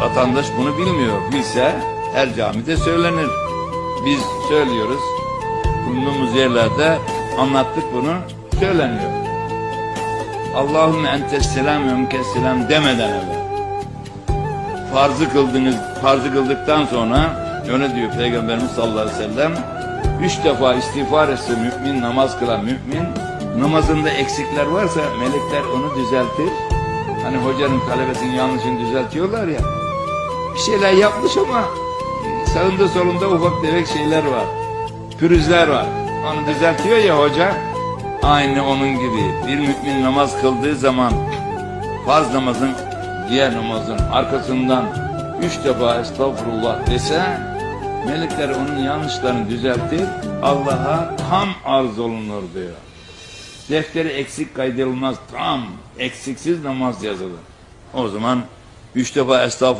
vatandaş bunu bilmiyor. Bilse her camide söylenir. Biz söylüyoruz. Bulunduğumuz yerlerde anlattık bunu. Söyleniyor. Allahümme entes selam ve münkes selam demeden evvel. Farzı kıldınız, farzı kıldıktan sonra öyle diyor Peygamberimiz sallallahu aleyhi ve sellem. Üç defa istiğfar etse mümin, namaz kılan mümin, namazında eksikler varsa melekler onu düzeltir. Hani hocanın talebesinin yanlışını düzeltiyorlar ya. Bir şeyler yapmış ama sağında solunda ufak tefek şeyler var. Pürüzler var. Onu düzeltiyor ya hoca. Aynı onun gibi. Bir mümin namaz kıldığı zaman farz namazın diğer namazın arkasından üç defa estağfurullah dese melekler onun yanlışlarını düzeltir Allah'a tam arz olunur diyor. Defteri eksik kaydedilmez tam eksiksiz namaz yazılır. O zaman üç defa estağfurullah